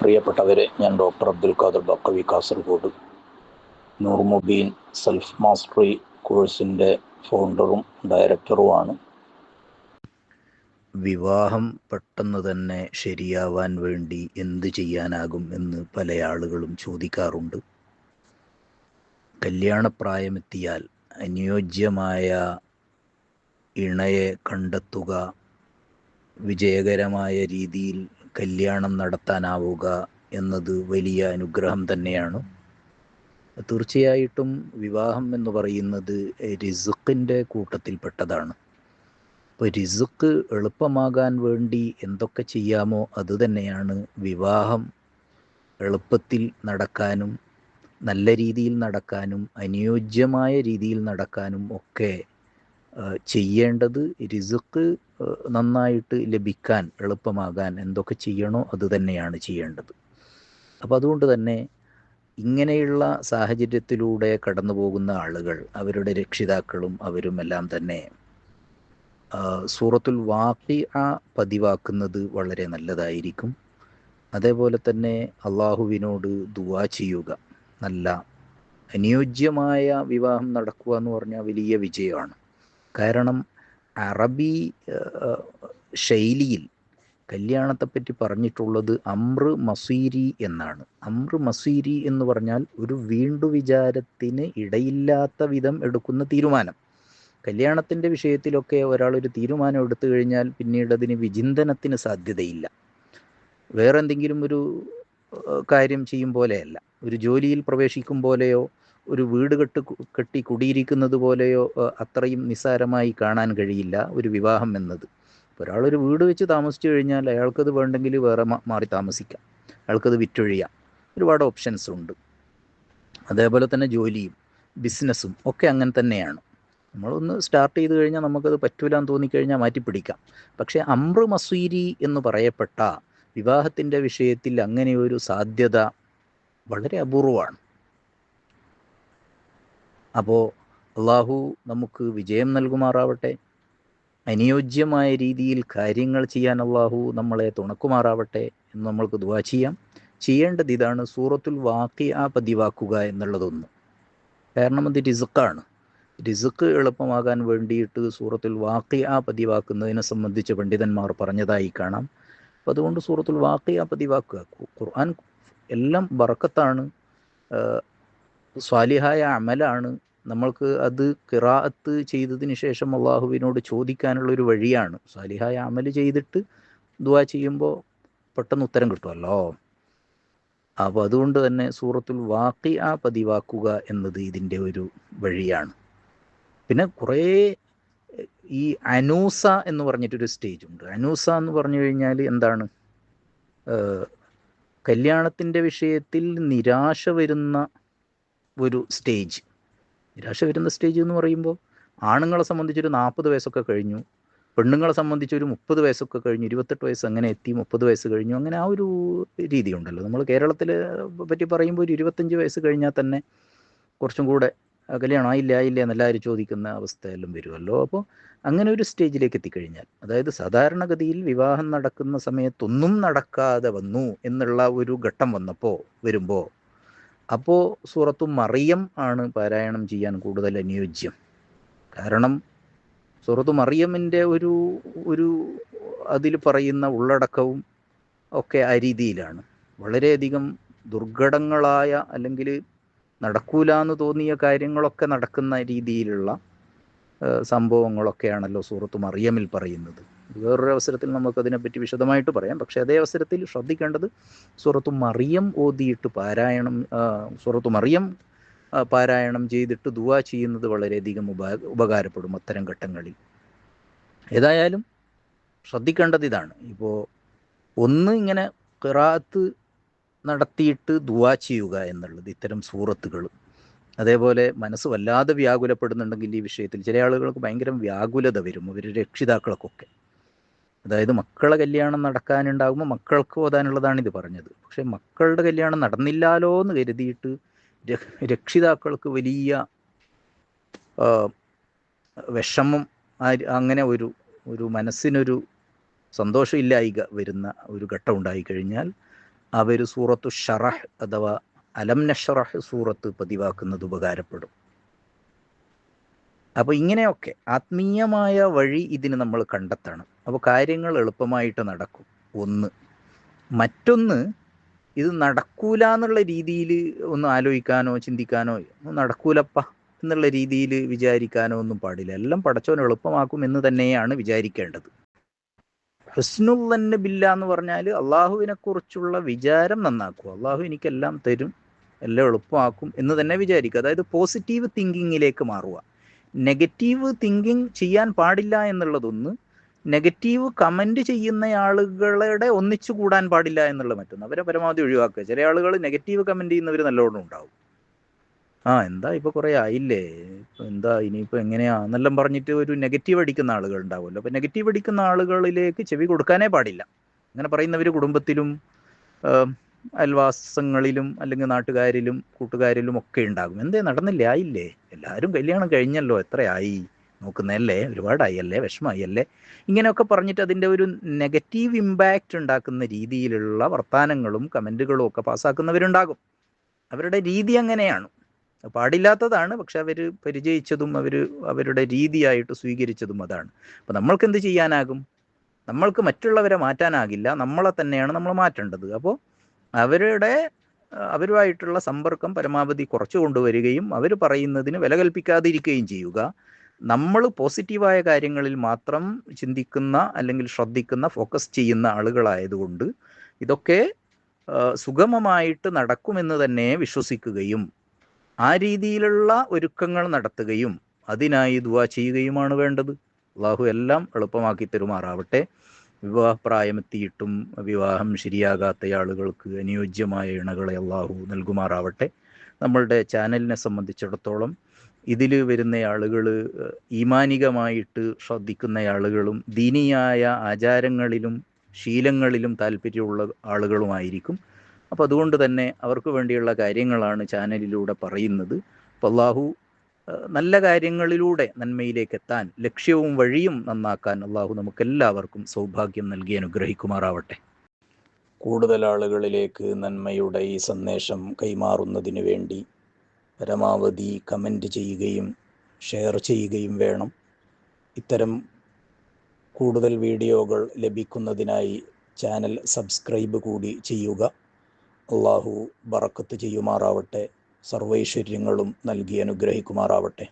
പ്രിയപ്പെട്ടവരെ ഞാൻ doctor Abdul Khader Baqavi Kasaragod. Noor Mubeen self mastery കോഴ്സിന്റെ ഫൗണ്ടറും ഡയറക്ടറുമാണ്. വിവാഹം പെട്ടെന്ന് തന്നെ ശരിയാവാൻ വേണ്ടി എന്ത് ചെയ്യാനാകും എന്ന് പല ആളുകളും ചോദിക്കാറുണ്ട്. കല്യാണപ്രായമെത്തിയാൽ അനുയോജ്യമായ ഇണയെ കണ്ടെത്തുക വിജയകരമായ രീതിയിൽ കല്യാണം നടത്താനാവുക എന്നത് വലിയ അനുഗ്രഹം തന്നെയാണ്. തീർച്ചയായിട്ടും വിവാഹം എന്ന് പറയുന്നത് റിസുക്കിന്റെ കൂട്ടത്തിൽപ്പെട്ടതാണ്. അപ്പോൾ റിസുക്ക് എളുപ്പമാകാൻ വേണ്ടി എന്തൊക്കെ ചെയ്യാമോ അത് തന്നെയാണ് വിവാഹം എളുപ്പത്തിൽ നടക്കാനും നല്ല രീതിയിൽ നടക്കാനും അനുയോജ്യമായ രീതിയിൽ നടക്കാനും ഒക്കെ ചെയ്യേണ്ടത് റിസുക്ക് നന്നായിട്ട് ലഭിക്കാൻ എളുപ്പമാകാൻ എന്തൊക്കെ ചെയ്യണോ അത് തന്നെയാണ് ചെയ്യേണ്ടത്. അപ്പോൾ അതുകൊണ്ട് തന്നെ ഇങ്ങനെയുള്ള സാഹചര്യത്തിലൂടെ കടന്നു പോകുന്ന ആളുകൾ അവരുടെ രക്ഷിതാക്കളും അവരും എല്ലാം തന്നെ സൂറത്തുൽ വാക്കി ആ പതിവാക്കുന്നത് വളരെ നല്ലതായിരിക്കും. അതേപോലെ തന്നെ അള്ളാഹുവിനോട് ദുവാ ചെയ്യുക. നല്ല അനുയോജ്യമായ വിവാഹം നടക്കുക എന്ന് പറഞ്ഞാൽ വലിയ വിജയമാണ്. കാരണം അറബി ശൈലിയിൽ കല്യാണത്തെപ്പറ്റി പറഞ്ഞിട്ടുള്ളത് അമ്ര മസീരി എന്നാണ്. അമ്ര മസീരി എന്ന് പറഞ്ഞാൽ ഒരു വീണ്ടു വിചാരത്തിന് ഇടയില്ലാത്ത വിധം എടുക്കുന്ന തീരുമാനം. കല്യാണത്തിന്റെ വിഷയത്തിലൊക്കെ ഒരാൾ ഒരു തീരുമാനം എടുത്തു കഴിഞ്ഞാൽ പിന്നീട് അതിന് വിചിന്തനത്തിന് സാധ്യതയില്ല. വേറെന്തെങ്കിലും ഒരു കാര്യം ചെയ്യും പോലെയല്ല. ഒരു ജോലിയിൽ പ്രവേശിക്കും പോലെയോ ഒരു വീട് കെട്ട് കെട്ടി കുടിയിരിക്കുന്നത് പോലെയോ അത്രയും നിസ്സാരമായി കാണാൻ കഴിയില്ല ഒരു വിവാഹം എന്നത്. ഒരാളൊരു വീട് വെച്ച് താമസിച്ചു കഴിഞ്ഞാൽ അയാൾക്കത് വേണ്ടെങ്കിൽ വേറെ മാറി താമസിക്കാം. അയാൾക്കത് വിറ്റൊഴിയാം. ഒരുപാട് ഓപ്ഷൻസ് ഉണ്ട്. അതേപോലെ തന്നെ ജോലിയും ബിസിനസ്സും ഒക്കെ അങ്ങനെ തന്നെയാണ്. നമ്മളൊന്ന് സ്റ്റാർട്ട് ചെയ്ത് കഴിഞ്ഞാൽ നമുക്കത് പറ്റൂല എന്ന് തോന്നിക്കഴിഞ്ഞാൽ മാറ്റിപ്പിടിക്കാം. പക്ഷേ അമ്ര മസൂരി എന്ന് പറയപ്പെട്ട വിവാഹത്തിന്റെ വിഷയത്തിൽ അങ്ങനെ ഒരു സാധ്യത വളരെ അപൂർവമാണ് അപ്പോൾ അള്ളാഹു നമുക്ക് വിജയം നൽകുമാറാവട്ടെ. അനുയോജ്യമായ രീതിയിൽ കാര്യങ്ങൾ ചെയ്യാൻ അള്ളാഹു നമ്മളെ തുണക്കുമാറാവട്ടെ എന്ന് നമ്മൾക്ക് ദുവാ ചെയ്യാം. ചെയ്യേണ്ടത് ഇതാണ് സൂറത്തുൽ വാക്കി ആ പതിവാക്കുക എന്നുള്ളതൊന്ന്. കാരണം അത് റിസുക്കാണ് റിസുക്ക് എളുപ്പമാകാൻ വേണ്ടിയിട്ട് സൂറത്തുൽ ആ പതിവാക്കുന്നതിനെ സംബന്ധിച്ച് പണ്ഡിതന്മാർ പറഞ്ഞതായി കാണാം. അപ്പം അതുകൊണ്ട് സൂറത്തുൽ വാക്കി ആ പതിവാക്കുക. ഖുർആൻ എല്ലാം ബറക്കത്താണ്. സ്വാലിഹായ അമലാണ്. നമ്മൾക്ക് അത് കിറാഅത്ത് ചെയ്തതിന് ശേഷം അള്ളാഹുവിനോട് ചോദിക്കാനുള്ള ഒരു വഴിയാണ്. സ്വാലിഹായ അമൽ ചെയ്തിട്ട് ദുവാ ചെയ്യുമ്പോൾ പെട്ടെന്ന് ഉത്തരം കിട്ടുമല്ലോ അപ്പോൾ അതുകൊണ്ട് തന്നെ സൂറത്തുൽ വാക്കി ആ പതിവാക്കുക എന്നത് ഇതിന്റെ ഒരു വഴിയാണ്. പിന്നെ കുറേ ഈ അനൂസ എന്ന് പറഞ്ഞിട്ടൊരു സ്റ്റേജ് ഉണ്ട്. അനൂസ എന്ന് പറഞ്ഞു കഴിഞ്ഞാൽ എന്താണ്? കല്യാണത്തിന്റെ വിഷയത്തിൽ നിരാശ വരുന്ന ഒരു സ്റ്റേജ് നിരാശ വരുന്ന സ്റ്റേജ് എന്ന് പറയുമ്പോൾ ആണുങ്ങളെ സംബന്ധിച്ചൊരു നാൽപ്പത് വയസ്സൊക്കെ കഴിഞ്ഞു പെണ്ണുങ്ങളെ സംബന്ധിച്ച് ഒരു മുപ്പത് വയസ്സൊക്കെ കഴിഞ്ഞു ഇരുപത്തെട്ട് വയസ്സ് അങ്ങനെ എത്തി മുപ്പത് വയസ്സ് കഴിഞ്ഞു അങ്ങനെ ആ ഒരു രീതി ഉണ്ടല്ലോ നമ്മൾ കേരളത്തിൽ പറ്റി പറയുമ്പോൾ ഒരു ഇരുപത്തഞ്ച് വയസ്സ് കഴിഞ്ഞാൽ തന്നെ കുറച്ചും കൂടെ കല്യാണം ആയില്ല ആയില്ല എന്നെല്ലാവരും ചോദിക്കുന്ന അവസ്ഥയെല്ലാം വരുമല്ലോ അപ്പോൾ അങ്ങനെ ഒരു സ്റ്റേജിലേക്ക് എത്തിക്കഴിഞ്ഞാൽ അതായത് സാധാരണഗതിയിൽ വിവാഹം നടക്കുന്ന സമയത്തൊന്നും നടക്കാതെ വന്നു എന്നുള്ള ഒരു ഘട്ടം വന്നപ്പോൾ വരുമ്പോൾ അപ്പോൾ സൂറത്തു മറിയം ആണ് പാരായണം ചെയ്യാൻ കൂടുതൽ അനുയോജ്യം. കാരണം സൂറത്തു മറിയമിന്റെ ഒരു ഒരു അതിൽ പറയുന്ന ഉള്ളടക്കവും ഒക്കെ ആ രീതിയിലാണ്. വളരെയധികം ദുർഘടങ്ങളായ അല്ലെങ്കിൽ നടക്കൂല എന്ന് തോന്നിയ കാര്യങ്ങളൊക്കെ നടക്കുന്ന രീതിയിലുള്ള സംഭവങ്ങളൊക്കെയാണല്ലോ സൂറത്ത് മറിയമിൽ പറയുന്നത്. വേറൊരു അവസരത്തിൽ നമുക്കതിനെപ്പറ്റി വിശദമായിട്ട് പറയാം. പക്ഷേ അതേ അവസരത്തിൽ ശ്രദ്ധിക്കേണ്ടത് സൂറത്തു മറിയം ഓതിയിട്ട് പാരായണം സൂറത്തു മറിയം പാരായണം ചെയ്തിട്ട് ദുവാ ചെയ്യുന്നത് വളരെയധികം ഉപ ഉപകാരപ്പെടും അത്തരം ഘട്ടങ്ങളിൽ. ഏതായാലും ശ്രദ്ധിക്കേണ്ടത് ഇതാണ്. ഇപ്പോൾ ഒന്ന് ഇങ്ങനെ കിറാത്ത് നടത്തിയിട്ട് ദുവാ ചെയ്യുക എന്നുള്ളത് ഇത്തരം സൂറത്തുകൾ. അതേപോലെ മനസ്സ് വല്ലാതെ വ്യാകുലപ്പെടുന്നുണ്ടെങ്കിൽ ഈ വിഷയത്തിൽ ചില ആളുകൾക്ക് ഭയങ്കര വ്യാകുലത വരും. അവരുടെ രക്ഷിതാക്കൾക്കൊക്കെ അതായത് മക്കളെ കല്യാണം നടക്കാനുണ്ടാകുമ്പോൾ മക്കൾക്ക് ഓതാനുള്ളതാണ് ഇത് പറഞ്ഞത്. പക്ഷെ മക്കളുടെ കല്യാണം നടന്നില്ലാലോ എന്ന് കരുതിയിട്ട് രക്ഷിതാക്കൾക്ക് വലിയ വിഷമം അങ്ങനെ ഒരു ഒരു മനസ്സിനൊരു സന്തോഷമില്ലായിക വരുന്ന ഒരു ഘട്ടം ഉണ്ടായി കഴിഞ്ഞാൽ അവർ സൂറത്തു ഷറഹ് അഥവാ അലം നഷറഹ് സൂറത്ത് പതിവാക്കുന്നത് ഉപകാരപ്പെടും. അപ്പോൾ ഇങ്ങനെയൊക്കെ ആത്മീയമായ വഴി ഇതിന് നമ്മൾ കണ്ടെത്തണം. അപ്പോൾ കാര്യങ്ങൾ എളുപ്പമായിട്ട് നടക്കും. ഒന്ന് മറ്റൊന്ന് ഇത് നടക്കൂല എന്നുള്ള രീതിയിൽ ഒന്ന് ആലോചിക്കാനോ ചിന്തിക്കാനോ നടക്കൂലപ്പ എന്നുള്ള രീതിയിൽ വിചാരിക്കാനോ ഒന്നും പാടില്ല. എല്ലാം പടച്ചോൻ എളുപ്പമാക്കും എന്ന് തന്നെയാണ് വിചാരിക്കേണ്ടത്. ഹുസ്നുൽ തന്നെ ബില്ല എന്ന് പറഞ്ഞാൽ അള്ളാഹുവിനെ കുറിച്ചുള്ള വിചാരം നന്നാക്കും അള്ളാഹു എനിക്കെല്ലാം തരും എല്ലാം എളുപ്പമാക്കും എന്ന് തന്നെ വിചാരിക്കുക. അതായത് പോസിറ്റീവ് തിങ്കിങ്ങിലേക്ക് മാറുക. നെഗറ്റീവ് തിങ്കിങ് ചെയ്യാൻ പാടില്ല എന്നുള്ളതൊന്ന് നെഗറ്റീവ് കമന്റ് ചെയ്യുന്ന ആളുകളുടെ ഒന്നിച്ചു കൂടാൻ പാടില്ല എന്നുള്ള മറ്റൊന്ന്. അവരെ പരമാവധി ഒഴിവാക്കുക. ചില ആളുകൾ നെഗറ്റീവ് കമന്റ് ചെയ്യുന്നവർ നല്ലോണം ഉണ്ടാവും. ആ എന്താ ഇപ്പൊ കുറെ ആയില്ലേ? എന്താ ഇനിയിപ്പോ എങ്ങനെയാ? എന്നെല്ലാം പറഞ്ഞിട്ട് ഒരു നെഗറ്റീവ് അടിക്കുന്ന ആളുകൾ ഉണ്ടാവുമല്ലോ. അപ്പൊ നെഗറ്റീവ് അടിക്കുന്ന ആളുകളിലേക്ക് ചെവി കൊടുക്കാനേ പാടില്ല. അങ്ങനെ പറയുന്നവർ കുടുംബത്തിലും അയൽവാസങ്ങളിലും അല്ലെങ്കിൽ നാട്ടുകാരിലും കൂട്ടുകാരിലും ഒക്കെ ഉണ്ടാകും. എന്തേ നടന്നില്ലേ? ആയില്ലേ? എല്ലാവരും കല്യാണം കഴിഞ്ഞല്ലോ. എത്രയായി? നോക്കുന്നതല്ലേ? ഒരുപാടായി അല്ലേ വിഷമായി അല്ലേ ഇങ്ങനെയൊക്കെ പറഞ്ഞിട്ട് അതിന്റെ ഒരു നെഗറ്റീവ് ഇമ്പാക്റ്റ് ഉണ്ടാക്കുന്ന രീതിയിലുള്ള വർത്തമാനങ്ങളും കമന്റുകളും ഒക്കെ പാസ്സാക്കുന്നവരുണ്ടാകും. അവരുടെ രീതി അങ്ങനെയാണ്. പാടില്ലാത്തതാണ് പക്ഷെ അവർ പരിചയിച്ചതും അവർ അവരുടെ രീതിയായിട്ട് സ്വീകരിച്ചതും അതാണ്. അപ്പം നമ്മൾക്ക് എന്ത് ചെയ്യാനാകും? നമ്മൾക്ക് മറ്റുള്ളവരെ മാറ്റാനാകില്ല. നമ്മളെ തന്നെയാണ് നമ്മൾ മാറ്റേണ്ടത്. അപ്പോൾ അവരുടെ അവരുമായിട്ടുള്ള സമ്പർക്കം പരമാവധി കുറച്ചു കൊണ്ടുവരികയും അവർ പറയുന്നതിന് വില കൽപ്പിക്കാതിരിക്കുകയും ചെയ്യുക. നമ്മൾ പോസിറ്റീവായ കാര്യങ്ങളിൽ മാത്രം ചിന്തിക്കുന്ന അല്ലെങ്കിൽ ശ്രദ്ധിക്കുന്ന ഫോക്കസ് ചെയ്യുന്ന ആളുകളായതുകൊണ്ട് ഇതൊക്കെ സുഗമമായിട്ട് നടക്കുമെന്ന് തന്നെ വിശ്വസിക്കുകയും ആ രീതിയിലുള്ള ഒരുക്കങ്ങൾ നടത്തുകയും അതിനായി ദുവാ ചെയ്യുകയുമാണ് വേണ്ടത്. അള്ളാഹു എല്ലാം എളുപ്പമാക്കി തരുമാറാവട്ടെ. വിവാഹപ്രായമെത്തിയിട്ടും വിവാഹം ശരിയാകാത്ത ആളുകൾക്ക് അനുയോജ്യമായ ഇണകളെ അള്ളാഹു നൽകുമാറാവട്ടെ. നമ്മളുടെ ചാനലിനെ സംബന്ധിച്ചിടത്തോളം ഇതിൽ വരുന്ന ആളുകൾ ഈമാനികമായിട്ട് ശ്രദ്ധിക്കുന്ന ആളുകളും ദീനിയായ ആചാരങ്ങളിലും ശീലങ്ങളിലും താല്പര്യമുള്ള ആളുകളുമായിരിക്കും. അപ്പോൾ അതുകൊണ്ട് തന്നെ അവർക്ക് വേണ്ടിയുള്ള കാര്യങ്ങളാണ് ചാനലിലൂടെ പറയുന്നത്. അപ്പോൾ അള്ളാഹു നല്ല കാര്യങ്ങളിലൂടെ നന്മയിലേക്ക് എത്താൻ ലക്ഷ്യവും വഴിയും നന്നാക്കാൻ അള്ളാഹു നമുക്കെല്ലാവർക്കും സൗഭാഗ്യം നൽകി അനുഗ്രഹിക്കുമാറാവട്ടെ. കൂടുതൽ ആളുകളിലേക്ക് നന്മയുടെ ഈ സന്ദേശം കൈമാറുന്നതിന് വേണ്ടി പരമാവധി കമന്റ് ചെയ്യുകയും ഷെയർ ചെയ്യുകയും വേണം. ഇത്തരം കൂടുതൽ വീഡിയോകൾ ലഭിക്കുന്നതിനായി ചാനൽ സബ്സ്ക്രൈബ് കൂടി ചെയ്യുക. അള്ളാഹു ബറക്കത്ത് ചെയ്യുമാറാവട്ടെ. സർവൈശ്വര്യങ്ങളും നൽകി അനുഗ്രഹിക്കുമാറാവട്ടെ.